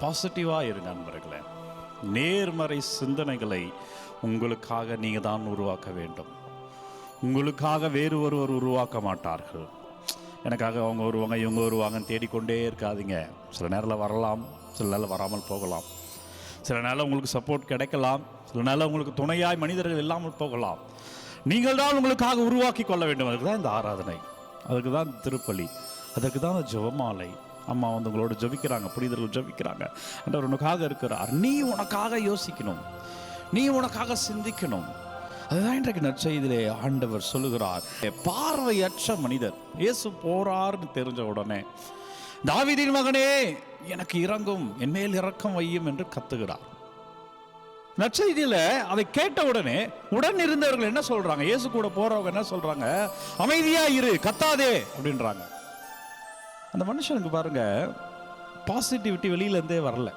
பாசிட்டிவாக இருங்க நண்பர்களே. நேர்மறை சிந்தனைகளை உங்களுக்காக நீங்கள் தான் உருவாக்க வேண்டும். உங்களுக்காக வேறு ஒருவர் உருவாக்க மாட்டார்கள். எனக்காக அவங்க வருவாங்க இவங்க வருவாங்கன்னு தேடிக்கொண்டே இருக்காதீங்க. சில நேரத்தில் வரலாம் சில நேரம் வராமல் போகலாம். சில நேரம் உங்களுக்கு சப்போர்ட் கிடைக்கலாம் சில நேரம் உங்களுக்கு துணையாய் மனிதர்கள் இல்லாமல் போகலாம். நீங்கள் தான் உங்களுக்காக உருவாக்கி கொள்ள வேண்டும். அதுக்கு தான் இந்த ஆராதனை. அதுக்கு தான் திருப்பலி. அதுக்கு தான் ஜெபமாலை. அம்மா வந்து உங்களோட ஜெபிக்கிறாங்க புனிதர்கள் ஜெபிக்கிறாங்க. என்ற உனக்காக இருக்கிறார். நீ உனக்காக யோசிக்கணும். நீ உனக்காக சிந்திக்கணும். அதுதான் இன்றைக்கு நற்செய்தியிலே ஆண்டவர் சொல்லுகிறார். பார்வையற்ற மனிதர். இயேசு போறார்னு தெரிஞ்ச உடனே தாவிதின் மகனே எனக்கு இறங்கும். என் மேல் இறக்கம் வையும் என்று கத்துகிறார். நற்செய்தியில அதை கேட்ட உடனே உடன் இருந்தவர்கள் என்ன சொல்றாங்க? இயேசு கூட போறவங்க என்ன சொல்றாங்க? அமைதியா இரு கத்தாதே அப்படின்றாங்க. அந்த மனுஷனுக்கு பாருங்க பாசிட்டிவிட்டி வெளியிலேருந்தே வரல.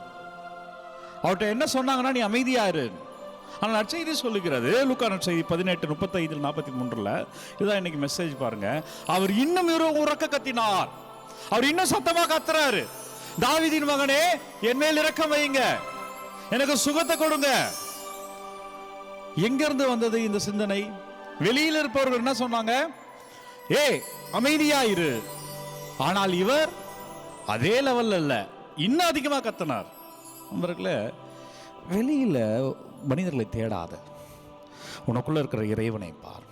அவர்கிட்ட என்ன சொன்னாங்கன்னா நீ அமைதியாரு ஆனால் நற்செய்தி சொல்லுகிறது லுக்கா நற்செய்தி பதினெட்டு முப்பத்தைந்தில் நாற்பத்தி மூன்றில் இதுதான் இன்னைக்கு மெசேஜ் பாருங்க. அவர் இன்னும் இரு- உறக்க கத்தினார். அவர் இன்னும் சத்தமாக கத்துறாரு. தாவிதின் மகனே என் மேல் இறக்கம் வையுங்க. எனக்கு சுகத்தை கொடுங்க. எங்கிருந்து வந்தது இந்த சிந்தனை? வெளியில் இருப்பவர்கள் என்ன சொன்னாங்க? ஏ அமைதியா இரு. ஆனால் இவர் அதே லெவல்ல இல்லை. இன்னும் அதிகமாக கத்தினார். நண்பர்களே வெளியில் மனிதர்களை தேடாத உனக்குள்ள இருக்கிற இறைவனை பார்.